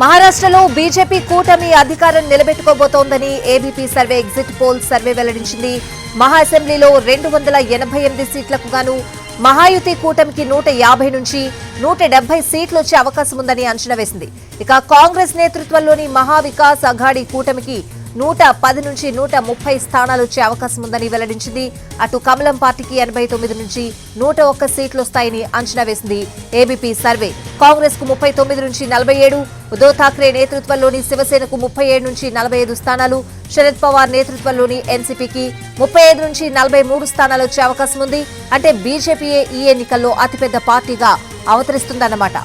మహారాష్ట్రలో బీజేపీ కూటమి అధికారం నిలబెట్టుకోబోతోందని ABP survey exit poll survey వెల్లడించింది. మహా అసెంబ్లీలో రెండు వందల ఎనభై ఎనిమిది సీట్లకు గాను మహాయుతి కూటమికి నూట యాభై నుంచి నూట డెబ్బై సీట్లు వచ్చే అవకాశం ఉందని అంచనా వేసింది. ఇక కాంగ్రెస్ నేతృత్వంలోని మహా వికాస్ అఘాడీ కూటమికి నూట పది నుంచి నూట ముప్పై స్థానాలు వచ్చే అవకాశం ఉందని వెల్లడించింది. అటు కమలం పార్టీకి ఎనభై తొమ్మిది నుంచి నూట ఒక్క సీట్లు వస్తాయని అంచనా వేసింది ఏబీపీ సర్వే. కాంగ్రెస్కు ముప్పై తొమ్మిది నుంచి నలభై ఏడు ఉద్దవ్ ఠాక్రే నేతృత్వంలోని శివసేనకు ముప్పై ఏడు నుంచి నలభై ఐదు స్థానాలు శరద్ పవార్ నేతృత్వంలోని ఎన్సీపీకి ముప్పై ఐదు నుంచి నలభై మూడు స్థానాలు వచ్చే అవకాశం ఉంది. అంటే బీజేపీయే ఈ ఎన్నికల్లో అతిపెద్ద పార్టీగా అవతరిస్తుందన్నమాట.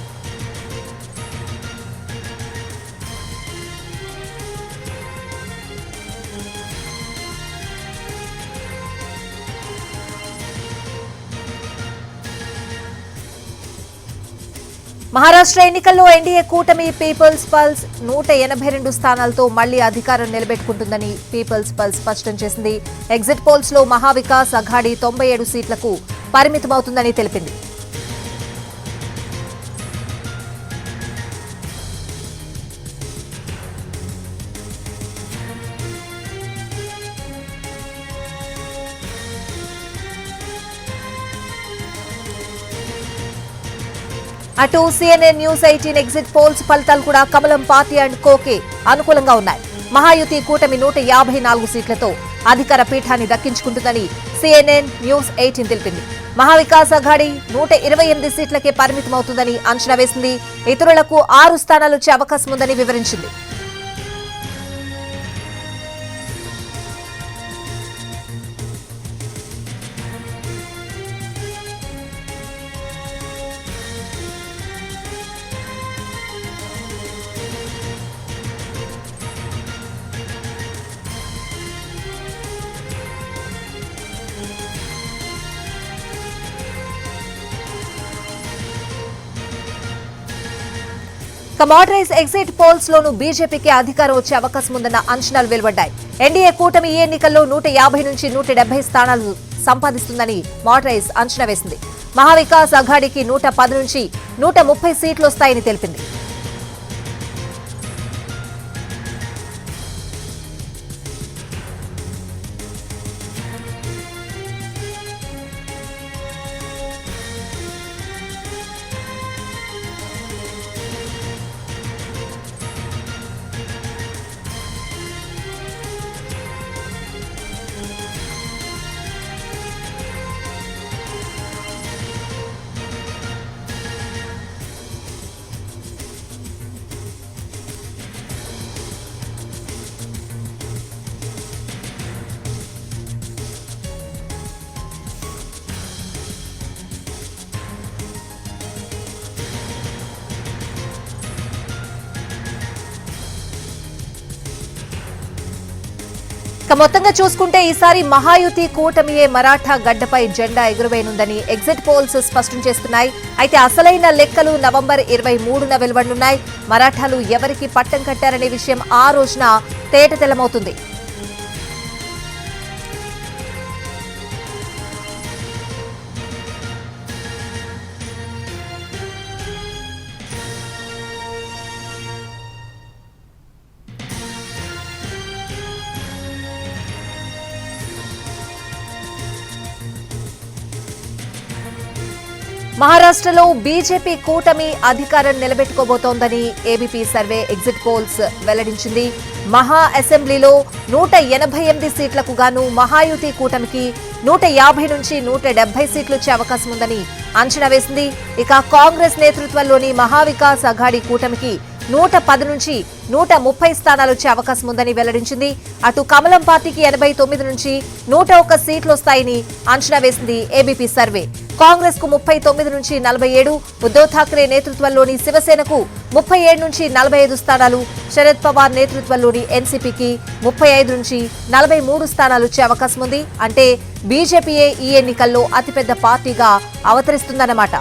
మహారాష్ట్ర ఎన్నికల్లో ఎన్డీఏ కూటమి పీపుల్స్ పల్స్ నూట ఎనభై రెండు స్థానాలతో మళ్ళీ అధికారం నిలబెట్టుకుంటుందని పీపుల్స్ పల్స్ స్పష్టం చేసింది. ఎగ్జిట్ పోల్స్లో మహావికాస్ అఘాడీ తొంభై ఏడు సీట్లకు పరిమితమవుతుందని తెలిపింది. అటు CNN news eighteen exit polls ఫలితాలు కూడా కమలం పార్టీ అండ్ కోకే అనుకూలంగా ఉన్నాయి. మహాయుతి కూటమి నూట యాభై నాలుగు సీట్లతో అధికార పీఠాన్ని దక్కించుకుంటుందని సిఎన్ఎన్ న్యూస్ ఎయిటీన్ తెలిపింది. మహావికాస్ అఘాడీ నూట ఇరవై ఎనిమిది సీట్లకే పరిమితమవుతుందని అంచనా వేసింది. ఇతరులకు ఆరు స్థానాలు వచ్చే అవకాశం ఉందని వివరించింది. మోడరైజ్ ఎగ్జిట్ పోల్స్ లోను బీజేపీకి అధికారం వచ్చే అవకాశం ఉందన్న అంచనాలు వెలువడ్డాయి. ఎన్డీఏ కూటమి ఈ ఎన్నికల్లో నూట యాభై నుంచి నూట డెబ్బై స్థానాలు సంపాదిస్తుందని మాడరైజ్ అంచనా వేసింది. మహావికాస్ అఘాడీకి నూట పది నుంచి నూట ముప్పై సీట్లు వస్తాయని తెలిపింది. ఇక మొత్తంగా చూసుకుంటే ఈసారి మహాయుతి కూటమియే మరాఠా గడ్డపై జెండా ఎగురవేయనుందని ఎగ్జిట్ పోల్స్ స్పష్టం చేస్తున్నాయి. అయితే అసలైన లెక్కలు నవంబర్ ఇరవై మూడున వెలువడనున్నాయి. మరాఠాలు ఎవరికి పట్టం కట్టారనే విషయం ఆ రోజున తేటతెల్లమవుతుంది మహారాష్ట్రలో బీజేపీ కూటమి అధికారం నిలబెట్టుకోబోతోందని ఏబీపీ సర్వే ఎగ్జిట్ పోల్స్ వెల్లడించింది. మహా అసెంబ్లీలో నూట ఎనభై ఎనిమిది సీట్లకు గాను మహాయుతి కూటమికి నూట యాభై నుంచి నూట డెబ్బై సీట్లు వచ్చే అవకాశం ఉందని అంచనా వేసింది. ఇక కాంగ్రెస్ నేతృత్వంలోని మహావికాస్ అఘాడీ కూటమికి నూట పది నుంచి నూట ముప్పై స్థానాలు వచ్చే అవకాశం ఉందని వెల్లడించింది. అటు కమలం పార్టీకి ఎనభై తొమ్మిది నుంచి నూట ఒక్క సీట్లు వస్తాయని అంచనా వేసింది ఏబీపీ సర్వే. కాంగ్రెస్కు ముప్పై తొమ్మిది నుంచి నలభై ఏడు ఉద్దవ్ ఠాక్రే నేతృత్వంలోని శివసేనకు ముప్పై ఏడు నుంచి నలభై ఐదు స్థానాలు శరద్ పవార్ నేతృత్వంలోని ఎన్సీపీకి ముప్పై ఐదు నుంచి నలభై మూడు స్థానాలు వచ్చే అవకాశం ఉంది. అంటే బీజేపీయే ఈ ఎన్నికల్లో అతిపెద్ద పార్టీగా అవతరిస్తుందన్నమాట.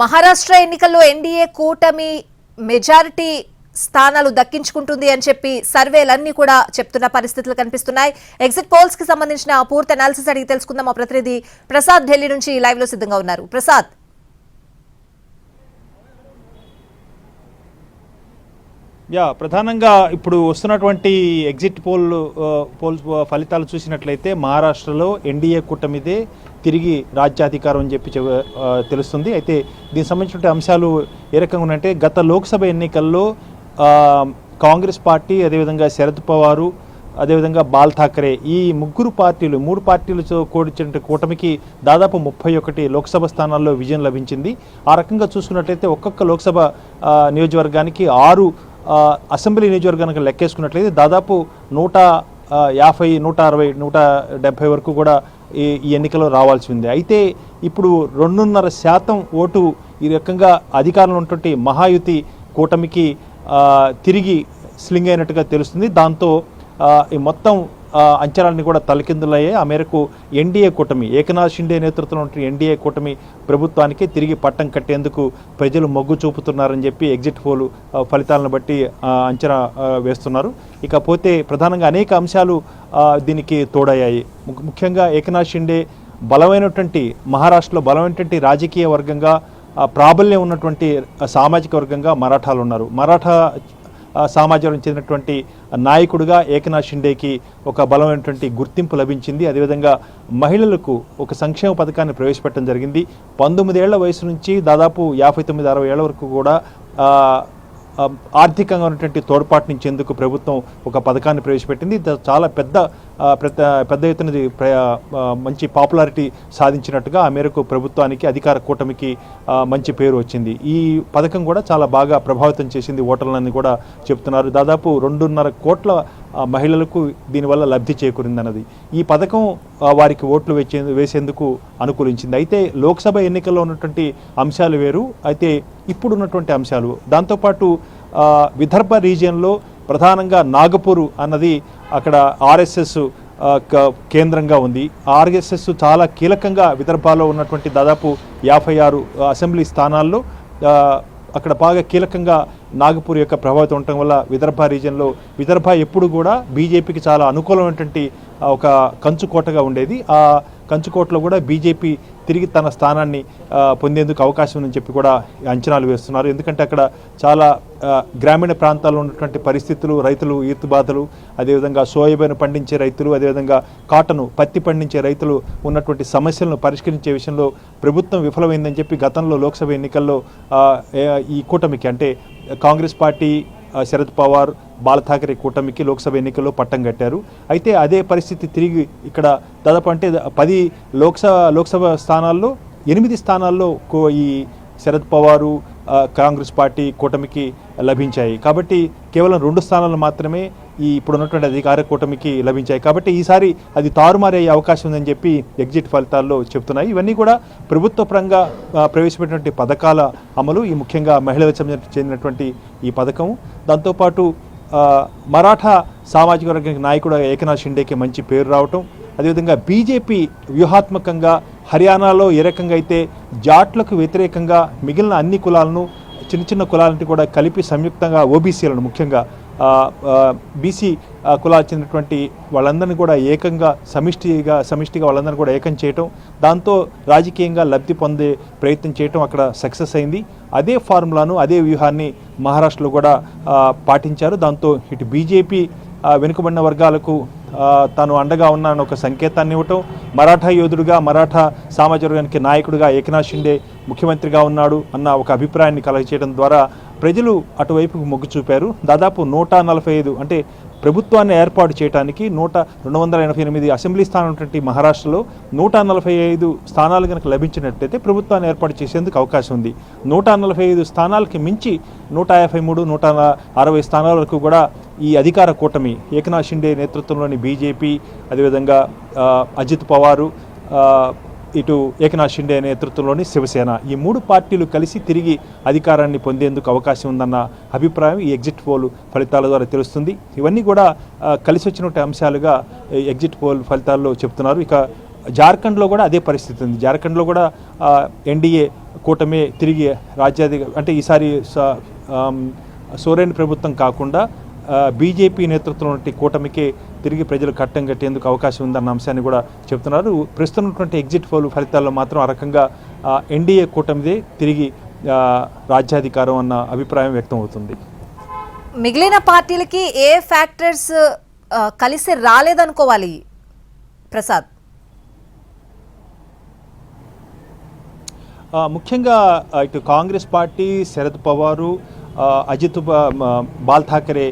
మహారాష్ట్ర ఎన్నికల్లో ఎన్డీఏ కూటమి మెజారిటీ స్థానాలు దక్కించుకుంటుంది అని చెప్పి సర్వేలన్నీ కూడా చెప్తున్న పరిస్థితులు కనిపిస్తున్నాయి. ఎగ్జిట్ పోల్స్కి సంబంధించిన పూర్తి అనాలిసిస్ అడిగి తెలుసుకుందాం. మా ప్రతినిధి ప్రసాద్ ఢిల్లీ నుంచి లైవ్లో సిద్ధంగా ఉన్నారు. ప్రసాద్. యా ప్రధానంగా ఇప్పుడు వస్తున్నటువంటి ఎగ్జిట్ పోల్ పోల్స్ ఫలితాలు చూసినట్లయితే మహారాష్ట్రలో ఎన్డీఏ కూటమిదే తిరిగి రాజ్యాధికారం అని చెప్పి తెలుస్తుంది. అయితే దీనికి సంబంధించిన అంశాలు ఏ రకంగా ఉన్నాయంటే గత లోక్సభ ఎన్నికల్లో కాంగ్రెస్ పార్టీ అదేవిధంగా శరద్ పవారు అదేవిధంగా బాల్ ఠాక్రే ఈ ముగ్గురు పార్టీలు మూడు పార్టీలతో కూడిన కూటమికి దాదాపు ముప్పై ఒకటి లోక్సభ స్థానాల్లో విజయం లభించింది. ఆ రకంగా చూసుకున్నట్లయితే ఒక్కొక్క లోక్సభ నియోజకవర్గానికి ఆరు అసెంబ్లీ నియోజకవర్గానికి లెక్కేసుకున్నట్లయితే దాదాపు నూట యాభై నూట అరవై నూట డెబ్భై వరకు కూడా ఈ ఎన్నికలో రావాల్సి ఉంది. అయితే ఇప్పుడు రెండున్నర శాతం ఓటు ఈ రకంగా అధికారంలో ఉన్నటువంటి మహాయుతి కూటమికి తిరిగి స్లింగ్ అయినట్టుగా తెలుస్తుంది. దాంతో ఈ మొత్తం అంచనాలన్నీ కూడా తలకిందులయ్యాయి. ఆ మేరకు ఎన్డీఏ కూటమి ఏకనాథ్ షిండే నేతృత్వంలో ఉన్న ఎన్డీఏ కూటమి ప్రభుత్వానికి తిరిగి పట్టం కట్టేందుకు ప్రజలు మొగ్గు చూపుతున్నారని చెప్పి ఎగ్జిట్ పోల్ ఫలితాలను బట్టి అంచనా వేస్తున్నారు. ఇకపోతే ప్రధానంగా అనేక అంశాలు దీనికి తోడయ్యాయి. ముఖ్యంగా ఏకనాథ్ షిండే బలమైనటువంటి మహారాష్ట్రలో బలమైనటువంటి రాజకీయ వర్గంగా ప్రాబల్యం ఉన్నటువంటి సామాజిక వర్గంగా మరాఠాలు ఉన్నారు. మరాఠా ఆ, చెందినటువంటి నాయకుడిగా ఏకనాథ్ షిండేకి ఒక బలమైనటువంటి గుర్తింపు లభించింది. అదేవిధంగా మహిళలకు ఒక సంక్షేమ పథకాన్ని ప్రవేశపెట్టడం జరిగింది. పంతొమ్మిదేళ్ళ వయసు నుంచి దాదాపు యాభై తొమ్మిది అరవై ఏళ్ళ వరకు కూడా ఆర్థికంగా ఉన్నటువంటి తోడ్పాటునిచ్చేందుకు ప్రభుత్వం ఒక పథకాన్ని ప్రవేశపెట్టింది. చాలా పెద్ద పెద్ద పెద్ద ఎత్తున మంచి పాపులారిటీ సాధించినట్టుగా ఆ మేరకు ప్రభుత్వానికి అధికార కూటమికి మంచి పేరు వచ్చింది. ఈ పథకం కూడా చాలా బాగా ప్రభావితం చేసింది ఓటర్లని కూడా చెప్తున్నారు. దాదాపు రెండున్నర కోట్ల మహిళలకు దీనివల్ల లబ్ధి చేకూరిందన్నది. ఈ పథకం వారికి ఓట్లు వేసే వేసేందుకు అనుకూలించింది. అయితే లోక్సభ ఎన్నికల్లో ఉన్నటువంటి అంశాలు వేరు. అయితే ఇప్పుడున్నటువంటి అంశాలు. దాంతోపాటు విదర్భ రీజియన్లో ప్రధానంగా నాగపూర్ అన్నది అక్కడ ఆర్ఎస్ఎస్ కేంద్రంగా ఉంది. ఆర్ఎస్ఎస్ చాలా కీలకంగా విదర్భలో ఉన్నటువంటి దాదాపు యాభై ఆరు అసెంబ్లీ స్థానాల్లో అక్కడ బాగా కీలకంగా నాగపూర్ యొక్క ప్రభావితం ఉండటం వల్ల విదర్భ రీజియన్లో విదర్భ ఎప్పుడు కూడా బీజేపీకి చాలా అనుకూలమైనటువంటి ఒక కంచుకోటగా ఉండేది. ఆ కంచుకోటలో కూడా బీజేపీ తిరిగి తన స్థానాన్ని పొందేందుకు అవకాశం ఉందని చెప్పి కూడా అంచనాలు వేస్తున్నారు. ఎందుకంటే అక్కడ చాలా గ్రామీణ ప్రాంతాల్లో ఉన్నటువంటి పరిస్థితులు రైతులు ఈతుబాధలు అదేవిధంగా సోయాబీన్ పండించే రైతులు అదేవిధంగా కాటను పత్తి పండించే రైతులు ఉన్నటువంటి సమస్యలను పరిష్కరించే విషయంలో ప్రభుత్వం విఫలమైందని చెప్పి గతంలో లోక్సభ ఎన్నికల్లో ఈ కూటమికి అంటే కాంగ్రెస్ పార్టీ శరద్ పవార్ బాల ఠాకరే కూటమికి లోక్సభ ఎన్నికల్లో పట్టం కట్టారు. అయితే అదే పరిస్థితి తిరిగి ఇక్కడ దాదాపు అంటే పది లోక్సభ లోక్సభ స్థానాల్లో ఎనిమిది స్థానాల్లో కో- ఈ శరద్ పవారు కాంగ్రెస్ పార్టీ కూటమికి లభించాయి. కాబట్టి కేవలం రెండు స్థానాలు మాత్రమే ఈ ఇప్పుడు ఉన్నటువంటి అధికార కూటమికి లభించాయి. కాబట్టి ఈసారి అది తారుమారే అవకాశం ఉందని చెప్పి ఎగ్జిట్ ఫలితాల్లో చెప్తున్నాయి. ఇవన్నీ కూడా ప్రభుత్వ పరంగా ప్రవేశపెట్టినటువంటి పథకాల అమలు ఈ ముఖ్యంగా మహిళలకు చెందినటువంటి ఈ పథకం. దాంతోపాటు మరాఠా సామాజిక వర్గానికి నాయకుడు ఏకనాథ్ షిండేకి మంచి పేరు రావటం అదేవిధంగా బీజేపీ వ్యూహాత్మకంగా హర్యానాలో ఏ రకంగా అయితే జాట్లకు వ్యతిరేకంగా మిగిలిన అన్ని కులాలను చిన్న చిన్న కులాలంటే కూడా కలిపి సంయుక్తంగా ఓబీసీలను ముఖ్యంగా బీసీ కులాలు చెందినటువంటి వాళ్ళందరినీ కూడా ఏకంగా సమిష్టిగా సమిష్టిగా వాళ్ళందరినీ కూడా ఏకం చేయటం దాంతో రాజకీయంగా లబ్ధి పొందే ప్రయత్నం చేయటం అక్కడ సక్సెస్ అయింది. అదే ఫార్ములాను అదే వ్యూహాన్ని మహారాష్ట్రలో కూడా పాటించారు. దాంతో ఇటు బీజేపీ వెనుకబడిన వర్గాలకు తాను అండగా ఉన్నానని ఒక సంకేతాన్ని ఇవ్వటం మరాఠా యోధుడుగా మరాఠా సామాజిక వర్గానికి నాయకుడిగా ఏకనాథ్ షిండే ముఖ్యమంత్రిగా ఉన్నాడు అన్న ఒక అభిప్రాయాన్ని కలగచేయడం ద్వారా ప్రజలు అటువైపుకు మొగ్గు చూపారు. దాదాపు నూట నలభై ఐదు అంటే ప్రభుత్వాన్ని ఏర్పాటు చేయడానికి నూట రెండు వందల ఎనభై ఎనిమిది అసెంబ్లీ స్థానం ఉన్నటువంటి మహారాష్ట్రలో నూట నలభై ఐదు స్థానాలు కనుక లభించినట్లయితే ప్రభుత్వాన్ని ఏర్పాటు చేసేందుకు అవకాశం ఉంది. నూట నలభై ఐదు స్థానాలకి మించి నూట యాభై మూడు నూట అరవై స్థానాల వరకు కూడా ఈ అధికార కూటమి ఏకనాథ్ షిండే నేతృత్వంలోని బీజేపీ అదేవిధంగా అజిత్ పవారు ఇటు ఏకనాథ్ షిండే నేతృత్వంలోని శివసేన. ఈ మూడు పార్టీలు కలిసి తిరిగి అధికారాన్ని పొందేందుకు అవకాశం ఉందన్న అభిప్రాయం ఈ ఎగ్జిట్ పోల్ ఫలితాల ద్వారా తెలుస్తుంది. ఇవన్నీ కూడా కలిసి వచ్చినటువంటి అంశాలుగా ఈ ఎగ్జిట్ పోల్ ఫలితాల్లో చెప్తున్నారు. ఇక జార్ఖండ్లో కూడా అదే పరిస్థితి ఉంది. జార్ఖండ్లో కూడా ఎన్డీఏ కూటమే తిరిగి రాజ్యాధి అంటే ఈసారి స- సోరేన్ ప్రభుత్వం కాకుండా బీజేపీ నేతృత్వంలో కూటమికే తిరిగి ప్రజలు కట్టం కట్టేందుకు అవకాశం ఉందన్న అంశాన్ని కూడా చెప్తున్నారు ప్రస్తుతం ఉన్నటువంటి ఎగ్జిట్ పోల్ ఫలితాల్లో మాత్రం ఆ రకంగా ఎన్డీఏ కూటమిదే తిరిగి రాజ్యాధికారం అన్న అభిప్రాయం వ్యక్తం అవుతుంది మిగిలిన పార్టీలకి ఏ ఫ్యాక్టర్స్ కలిసి రాలేదనుకోవాలి? ప్రసాద్. ముఖ్యంగా ఇటు కాంగ్రెస్ పార్టీ శరద్ పవారు అజిత్ బాల్ ఠాకరే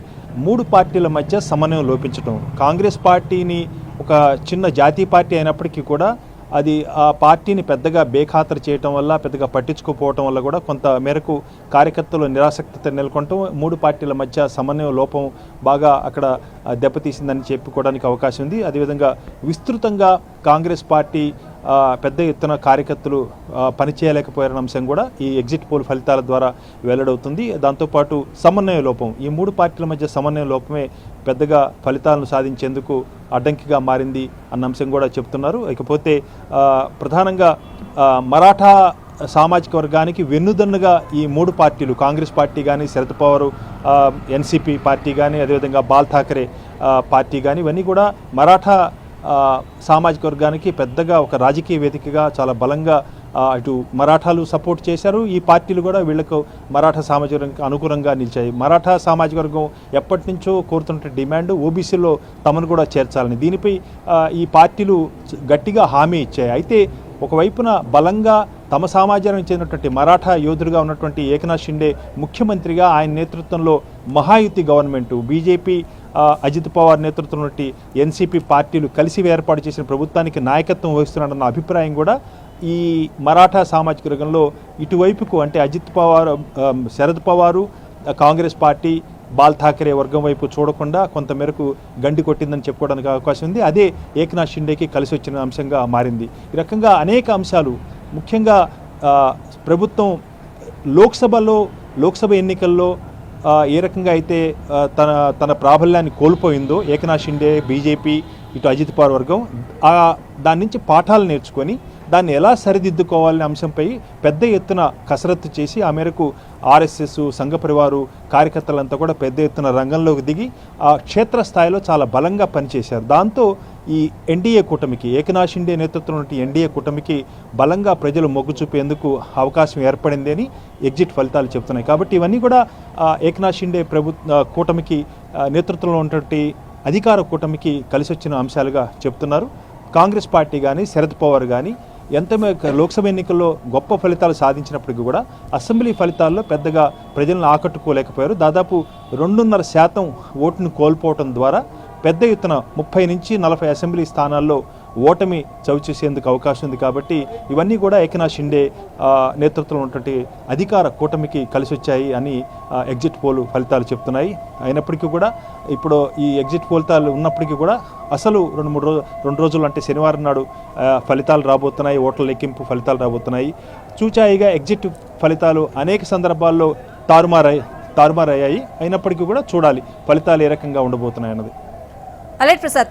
మూడు పార్టీల మధ్య సమన్వయం లోపించడం కాంగ్రెస్ పార్టీని ఒక చిన్న జాతీయ పార్టీ అయినప్పటికీ కూడా అది ఆ పార్టీని పెద్దగా బేఖాతరు చేయటం వల్ల పెద్దగా పట్టించుకోకపోవటం వల్ల కూడా కొంత మేరకు కార్యకర్తలు నిరాసక్తత నెలకొనటం మూడు పార్టీల మధ్య సమన్వయ లోపం బాగా అక్కడ దెబ్బతీసిందని చెప్పుకోవడానికి అవకాశం ఉంది. అదేవిధంగా విస్తృతంగా కాంగ్రెస్ పార్టీ పెద్ద ఎత్తున కార్యకర్తలు పనిచేయలేకపోయారన్న అంశం కూడా ఈ ఎగ్జిట్ పోల్ ఫలితాల ద్వారా వెల్లడవుతుంది. దాంతోపాటు సమన్వయ లోపం ఈ మూడు పార్టీల మధ్య సమన్వయ లోపమే పెద్దగా ఫలితాలను సాధించేందుకు అడ్డంకిగా మారింది అన్న అంశం కూడా చెప్తున్నారు. ఇకపోతే ప్రధానంగా మరాఠా సామాజిక వర్గానికి వెన్నుదన్నుగా ఈ మూడు పార్టీలు కాంగ్రెస్ పార్టీ కానీ శరద్ పవార్ ఎన్సీపీ పార్టీ కానీ అదేవిధంగా బాల్ ఠాకరే పార్టీ కానీ ఇవన్నీ కూడా మరాఠా సామాజిక వర్గానికి పెద్దగా ఒక రాజకీయ వేదికగా చాలా బలంగా ఇటు మరాఠాలు సపోర్ట్ చేశారు. ఈ పార్టీలు కూడా వీళ్ళకు మరాఠా సామాజిక వర్గానికి అనుకూలంగా నిలిచాయి. మరాఠా సామాజిక వర్గం ఎప్పటి నుంచో కోరుతున్న డిమాండ్ ఓబీసీలో తమను కూడా చేర్చాలని. దీనిపై ఈ పార్టీలు గట్టిగా హామీ ఇచ్చాయి. అయితే ఒకవైపున బలంగా తమ సమాజానికి చెందినటువంటి మరాఠా యోధుడిగా ఉన్నటువంటి ఏకనాథ్ షిండే ముఖ్యమంత్రిగా ఆయన నేతృత్వంలో మహాయుతి గవర్నమెంట్ బీజేపీ అజిత్ పవార్ నేతృత్వంలో ఉన్నటువంటి ఎన్సీపీ పార్టీలు కలిసి ఏర్పాటు చేసిన ప్రభుత్వానికి నాయకత్వం వహిస్తున్నాడన్న అభిప్రాయం కూడా ఈ మరాఠా సామాజిక వర్గంలో ఇటువైపుకు అంటే అజిత్ పవార్ శరద్ పవారు కాంగ్రెస్ పార్టీ బాల్ ఠాకరే వర్గం వైపు చూడకుండా కొంతమేరకు గండి కొట్టిందని చెప్పుకోవడానికి అవకాశం ఉంది. అదే ఏకనాథ్ షిండేకి కలిసి వచ్చిన అంశంగా మారింది. ఈ రకంగా అనేక అంశాలు ముఖ్యంగా ప్రభుత్వం లోక్సభలో లోక్సభ ఎన్నికల్లో ఏ రకంగా అయితే తన తన ప్రాబల్యాన్ని కోల్పోయిందో ఏకనాథ్ షిండే బీజేపీ ఇటు అజిత్ పవార్ వర్గం దాని నుంచి పాఠాలు నేర్చుకొని దాన్ని ఎలా సరిదిద్దుకోవాలనే అంశంపై పెద్ద ఎత్తున కసరత్తు చేసి ఆ మేరకు ఆర్ఎస్ఎస్ సంఘ పరివారు కార్యకర్తలంతా కూడా పెద్ద ఎత్తున రంగంలోకి దిగి ఆ క్షేత్రస్థాయిలో చాలా బలంగా పనిచేశారు. దాంతో ఈ ఎన్డీఏ కూటమికి ఏకనాథ్ షిండే నేతృత్వంలో ఎన్డీఏ కూటమికి బలంగా ప్రజలు మొగ్గు చూపేందుకు అవకాశం ఏర్పడింది అని ఎగ్జిట్ ఫలితాలు చెప్తున్నాయి కాబట్టి ఇవన్నీ కూడా ఏకనాథ్ షిండే ప్రభు కూటమికి నేతృత్వంలో ఉన్నటువంటి అధికార కూటమికి కలిసి వచ్చిన అంశాలుగా చెప్తున్నారు కాంగ్రెస్ పార్టీ కానీ శరద్ పవార్ కానీ ఎంత లోక్సభ ఎన్నికల్లో గొప్ప ఫలితాలు సాధించినప్పటికీ కూడా అసెంబ్లీ ఫలితాల్లో పెద్దగా ప్రజలను ఆకట్టుకోలేకపోయారు. దాదాపు రెండున్నర శాతం ఓటును కోల్పోవటం ద్వారా పెద్ద ఎత్తున ముప్పై నుంచి నలభై అసెంబ్లీ స్థానాల్లో ఓటమి చవిచూసేందుకు అవకాశం ఉంది కాబట్టి ఇవన్నీ కూడా ఏకనాథ్ షిండే నేతృత్వంలో ఉన్నటువంటి అధికార కూటమికి కలిసి వచ్చాయి అని ఎగ్జిట్ పోల్ ఫలితాలు చెప్తున్నాయి. అయినప్పటికీ కూడా ఇప్పుడు ఈ ఎగ్జిట్ ఫలితాలు ఉన్నప్పటికీ కూడా అసలు రెండు మూడు రోజు రెండు రోజులు అంటే శనివారం నాడు ఫలితాలు రాబోతున్నాయి ఓట్ల లెక్కింపు ఫలితాలు రాబోతున్నాయి. చూచాయిగా ఎగ్జిట్ ఫలితాలు అనేక సందర్భాల్లో తారుమారై తారుమారయ్యాయి. అయినప్పటికీ కూడా చూడాలి ఫలితాలు ఏ రకంగా ఉండబోతున్నాయి అన్నది. అలెట్ ప్రసాద్